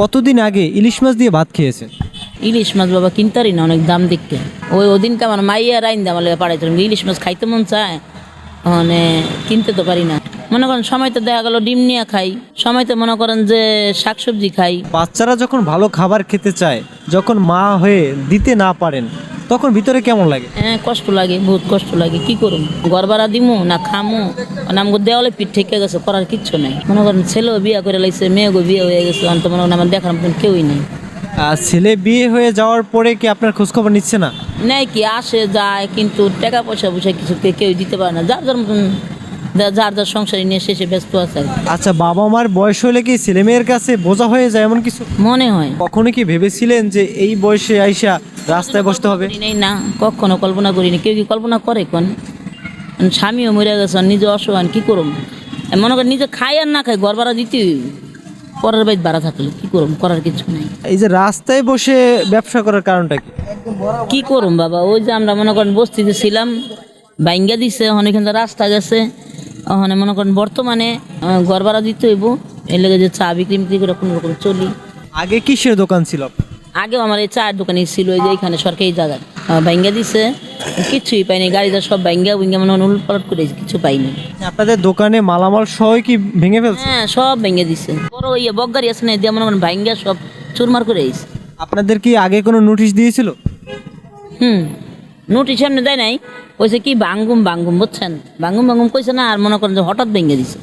কতদিন আগে ইলিশ মাছ দিয়ে ভাত খেয়েছেন? ইলিশ মাছ বাবা কিনতারি না অনেক দাম দেখতে। ওই ওদিনকে আমার মাইয়া রাইন দাম লাগে পাড়াইছিলাম ইলিশ মাছ খাইতে মন চায়? মানে কিনতে তো পারি না। মনে করেন সময় তো দেখা গেল ডিম নিয়ে খাই সময় তো মনে করেন যে শাকসবজি খাই। বাচ্চারা যখন ভালো খাবার খেতে চায় যখন মা হয়ে দিতে না পারেন তখন ভিতরে কেমন লাগে? হ্যাঁ কষ্ট লাগে বহুত কষ্ট লাগে। কি করুম? ঘর ভাড়া দিমু না খামু? না আমাকে দেওয়ালে পিঠ ঠেকে গেছে করার কিচ্ছু নাই। মনে করেন ছেলেও বিয়ে করে লাগছে মেয়েও বিয়ে হয়ে গেছে অন্ত মনে করেন আমার দেখার মতন কেউই নেই। আর ছেলে বিয়ে হয়ে যাওয়ার পরে কি আপনার খোঁজখবর নিচ্ছে না? নেই কি আসে যায় কিন্তু টাকা পয়সা পয়সা কিছু কেউ দিতে পারে না। যার যার মতন যার যার সংসারে নিয়ে শেষে ব্যস্ত আছে আচ্ছা বাবা মার বয়স হলে কি ছেলে মেয়ের কাছে বোঝা হয়ে যায় এমন কিছু? মনে হয়। কখনো কি ভেবেছিলেন যে এই বয়সে আইসা রাস্তায় বসতে হবে? নাই না কখনো কল্পনা করিনি। কেউ কি কল্পনা করে কোন? স্বামীও মরে গেছে আর নিজে অসহান কি করুম? মনে করেন নিজে খাই আর না খাই ঘর ভাড়া দিতে। পরের বাইর ভাড়া থাকলে কি করুম? করার কিছু নাই। এই যে রাস্তায় বসে ব্যবসা করার কারণটা কি? কি করুম বাবা? ওই যে আমরা মনে করেন বস্তিতে ছিলাম বাইঙ্গা দিছে অনেকখান রাস্তা গেছে। ওখানে মনে করেন বর্তমানে ঘর ভাড়া দিতে হইব। এর লেগে যে চা বিক্রি বিক্রি করে কোনো রকম চলি। আগে কিসের দোকান ছিল? আগেও আমার এই চায়ের দোকানে ছিল এই যে এখানে সরকারি জায়গায়। বাইঙ্গা দিছে। কিছুই পাইনি গাড়িটা সব বাইঙ্গা উইঙ্গা মনে উলটপালট করে কিছু পাইনি। আপনাদের দোকানে মালামাল সহ কি ভেঙে ফেলছে? হ্যাঁ সব ভেঙে দিছে। বড় ইয়ে বকগাড়ি আছে না দিয়ে মনে করেন ভাঙ্গা সব চুরমার করে আইছে আপনাদের কি আগে কোনো নোটিশ দিয়েছিল? হুম। নোটিশ সামনে দেয় নাই, কইছে কি বাঙ্গুম বাঙ্গুম, বুঝছেন? বাঙ্গুম বাঙ্গুম কইছে না, আর মনে করেন যে হঠাৎ ভেঙে দিছে।